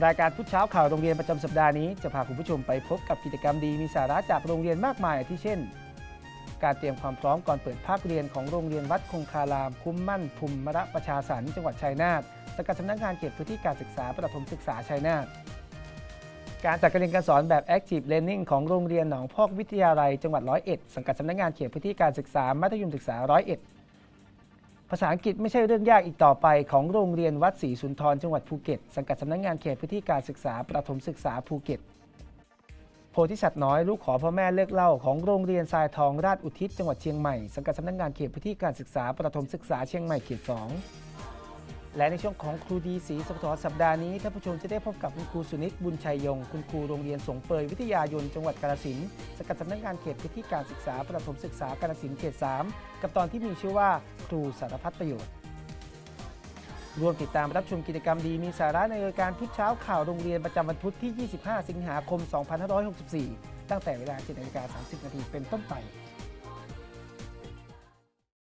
รายการพุธเช้าข่าวโรงเรียนประจำสัปดาห์นี้จะพาคุณผู้ชมไปพบกับกิจกรรมดีมีสาระจากโรงเรียนมากมายที่เช่น การเตรียมความพร้อมก่อนเปิดภาคเรียนของโรงเรียนวัดคงคาราม คุ้มมั่นภูมิมระประชาสรรจังหวัดชัยนาทสกัดสำนักงานเขตพื้นที่การศึกษาประถมศึกษาชัยนาทการจัดการเรียนการสอนแบบ Active Learning ของโรงเรียนหนองพอกวิทยาลัย จังหวัดร้อยเอ็ดสังกัดสำนักงานเขตพื้นที่การศึกษามัธยมศึกษาร้อยเอ็ด ภาษาอังกฤษไม่ใช่เรื่องยากอีกต่อไปของโรงเรียนวัดศรีสุนทรจังหวัดภูเก็ต สังกัดสำนักงานเขตพื้นที่การศึกษาประถมศึกษาภูเก็ต โพธิสัตว์น้อยลูกขอพ่อแม่เลิกเล่าของโรงเรียนทรายทองราชอุทิศจังหวัดเชียงใหม่ สังกัดสำนักงานเขตพื้นที่การศึกษาประถมศึกษาเชียงใหม่เขตสองและในช่วงของครูดีศรีสปทสัปดาห์นี้ท่านผู้ชมจะได้พบกับคุณครูสุนิตบุญชัยยง คุณครูโรงเรียนสงเปยวิทยายนจังหวัดกาฬสินธุ์สกัดสำนักงานเขตพื้นที่การศึกษาประถมศึกษากาฬสินธุ์เขต 3 กับตอนที่มีชื่อว่า รูสารพัดประโยชน์ร่วมติดตามรับชมกิจกรรมดีมีสาระในรายการพุธเช้าข่าวโรงเรียนประจำวันพุธที่ 25 สิงหาคม 2564 ตั้งแต่เวลา7นาฬิกา30 นาทีเป็นต้นไป